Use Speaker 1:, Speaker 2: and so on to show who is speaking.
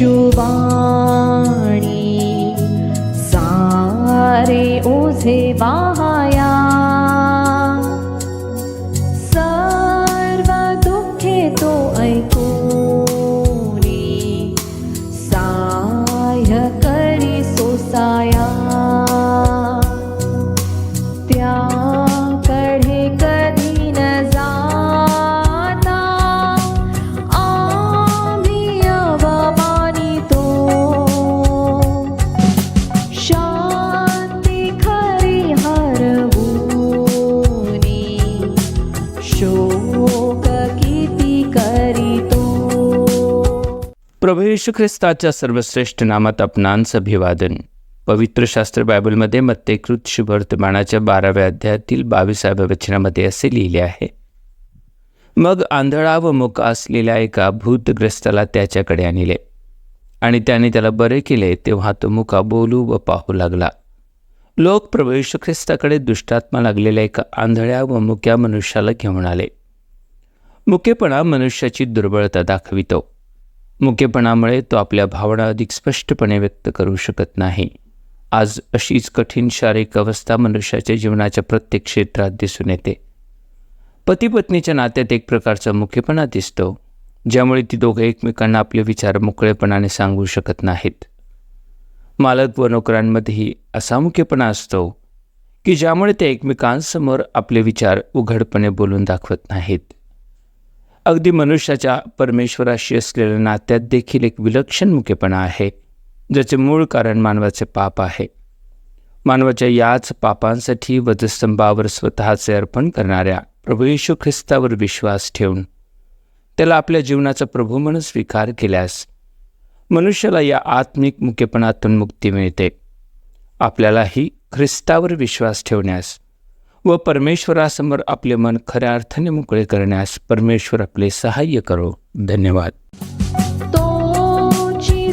Speaker 1: शुभाणी। सारे ओझे वाहाया। सर्व दुःखे तो ऐकूनी। साह्य करी सोसाया
Speaker 2: प्रभू येशू ख्रिस्ताच्या सर्वश्रेष्ठ नामात आपणांचं अभिवादन पवित्र शास्त्र बायबलमध्ये मत्तेकृत शुभवर्तमानाच्या बाराव्या अध्यायातील बावीसाव्या वचनामध्ये असे लिहिले आहे. मग आंधळा व मुख असलेल्या एका भूतग्रस्ताला त्याच्याकडे आणले. आणि त्याने त्याला बरे केले तेव्हा तो मुका बोलू व पाहू लागला. लोक प्रभू येशू ख्रिस्ताकडे दुष्टात्मा लागलेल्या एका आंधळ्या व मुक्या मनुष्याला घेऊन आले. मुकेपणा मनुष्याची दुर्बळता दाखवितो. मुकेपणामुळे तो आपल्या भावना अधिक स्पष्टपणे व्यक्त करू शकत नाही. आज अशीच कठीण शारीरिक अवस्था मनुष्याच्या जीवनाच्या प्रत्येक क्षेत्रात दिसून येते. पती पत्नीच्या नात्यात एक प्रकारचा मुकेपणा दिसतो ज्यामुळे ती दोघे एकमेकांना आपले विचार मोकळेपणाने सांगू शकत नाहीत. मालक व नोकरांमध्येही असा मुख्यपणा असतो की ज्यामुळे ते एकमेकांसमोर आपले विचार उघडपणे बोलून दाखवत नाहीत. अगदी मनुष्याच्या परमेश्वराशी असलेल्या नात्यात देखील एक विलक्षण मुकेपणा आहे ज्याचे मूळ कारण मानवाचे पाप आहे. मानवाच्या याच पापांसाठी वधस्तंभावर स्वतःचे अर्पण करणाऱ्या प्रभू येशू ख्रिस्तावर विश्वास ठेवून त्याला आपल्या जीवनाचा प्रभू म्हणून स्वीकार केल्यास मनुष्याला या आत्मिक मुकेपणातून मुक्ती मिळते. आपल्यालाही ख्रिस्तावर विश्वास ठेवण्यास व परमेश्वरासमोर आपले मन खऱ्या अर्थाने मोकळे करण्यास परमेश्वर आपले सहाय्य करो. धन्यवाद.
Speaker 1: तोची